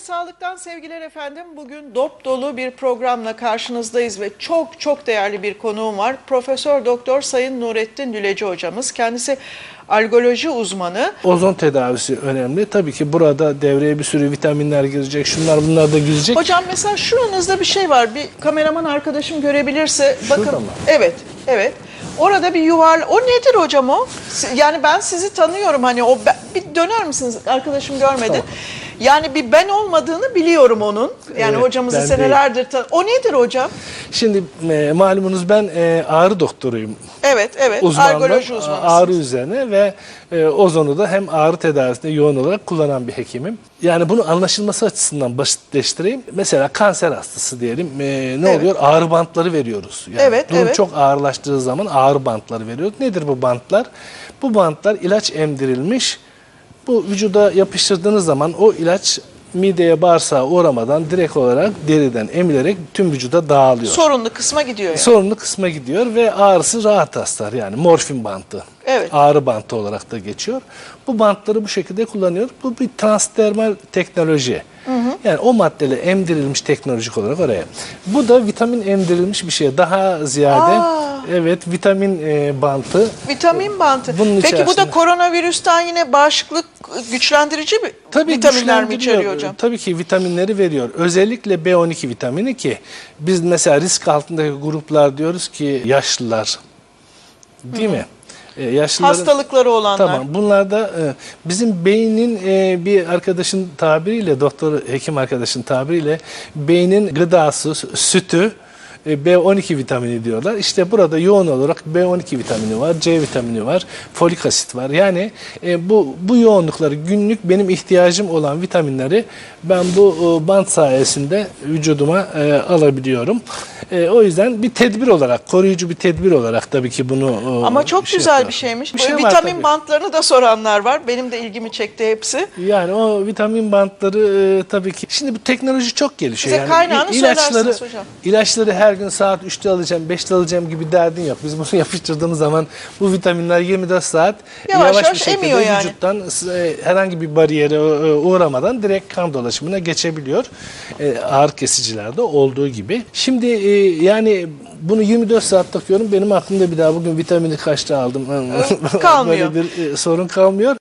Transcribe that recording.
sağlıktan sevgiler efendim. Bugün dop dolu bir programla karşınızdayız ve çok çok değerli bir konuğum var. Profesör Doktor Sayın Nurettin Lüleci hocamız. Kendisi algoloji uzmanı. Ozon tedavisi önemli. Tabii ki burada devreye bir sürü vitaminler girecek, şunlar bunlar da girecek. Hocam mesela şuranızda bir şey var. Bir kameraman arkadaşım görebilirse Şurada bakın. mı? Evet, evet. Orada bir yuvarla. O nedir hocam o? Yani ben sizi tanıyorum hani o bir döner misiniz? Arkadaşım görmedi. Tamam. Yani bir ben olmadığını biliyorum onun. Yani Evet, hocamızı senelerdir tan- O nedir hocam? Şimdi e, malumunuz ben e, ağrı doktoruyum. Evet, evet. Uzmanlığım Algoloji a- uzmanısınız. ağrı üzerine ve e, ozonu da hem ağrı tedavisinde yoğun olarak kullanan bir hekimim. Yani bunu anlaşılması açısından basitleştireyim. Mesela kanser hastası diyelim. e, ne Evet. oluyor? Ağrı bantları veriyoruz. Yani Evet, durum evet. çok ağırlaştığı zaman ağrı bantları veriyoruz. Nedir bu bantlar? Bu bantlar ilaç emdirilmiş. Bu vücuda yapıştırdığınız zaman o ilaç mideye bağırsağa uğramadan direkt olarak deriden emilerek tüm vücuda dağılıyor. Sorunlu kısma gidiyor yani. Sorunlu kısma gidiyor ve ağrısı rahat hastar yani morfin bantı. Evet. Ağrı bantı olarak da geçiyor. Bu bantları bu şekilde kullanıyor. Bu bir transdermal teknoloji. Yani o maddeler emdirilmiş teknolojik olarak oraya. Bu da vitamin emdirilmiş bir şey. Daha ziyade Aa. evet vitamin e, bantı. Vitamin bantı. Bunun Peki bu da içerisinde- koronavirüsten yine bağışıklık güçlendirici bir vitaminler mi içeriyor hocam? Tabii ki vitaminleri veriyor. Özellikle B12 vitamini ki biz mesela risk altındaki gruplar diyoruz ki yaşlılar. Değil mi? E, yaşlıların- Hastalıkları olanlar. Tamam. Bunlar da e, bizim beynin e, bir arkadaşın tabiriyle, doktor hekim arkadaşın tabiriyle beynin gıdası, sü- sütü e, B12 vitamini diyorlar. İşte burada yoğun olarak B12 vitamini var, C vitamini var, folik asit var. Yani e, bu bu yoğunlukları günlük benim ihtiyacım olan vitaminleri ben bu e, bant sayesinde vücuduma e, alabiliyorum. E, o yüzden bir tedbir olarak, koruyucu bir tedbir olarak tabii ki bunu e, Ama çok şey güzel yapıyorum. bir şeymiş. Bir şey vitamin tabii. bantlarını da soranlar var. Benim de ilgimi çekti hepsi. Yani o vitamin bantları e, tabii ki. Şimdi bu teknoloji çok gelişiyor. Bize yani kaynağını il- ilaçları, hocam. ilaçları her gün saat 3'te alacağım, 5'te alacağım gibi derdin yok. Biz bunu yapıştırdığımız zaman bu vitaminler 24 saat Yavaş yavaş, yavaş bir şekilde yani. vücuttan e, herhangi bir bariyere e, uğramadan direkt kan dolaşımına geçebiliyor. E, ağır kesicilerde olduğu gibi. Şimdi e, yani bunu 24 saat takıyorum. Benim aklımda bir daha bugün vitamini kaçta aldım. kalmıyor. Böyle bir e, sorun kalmıyor.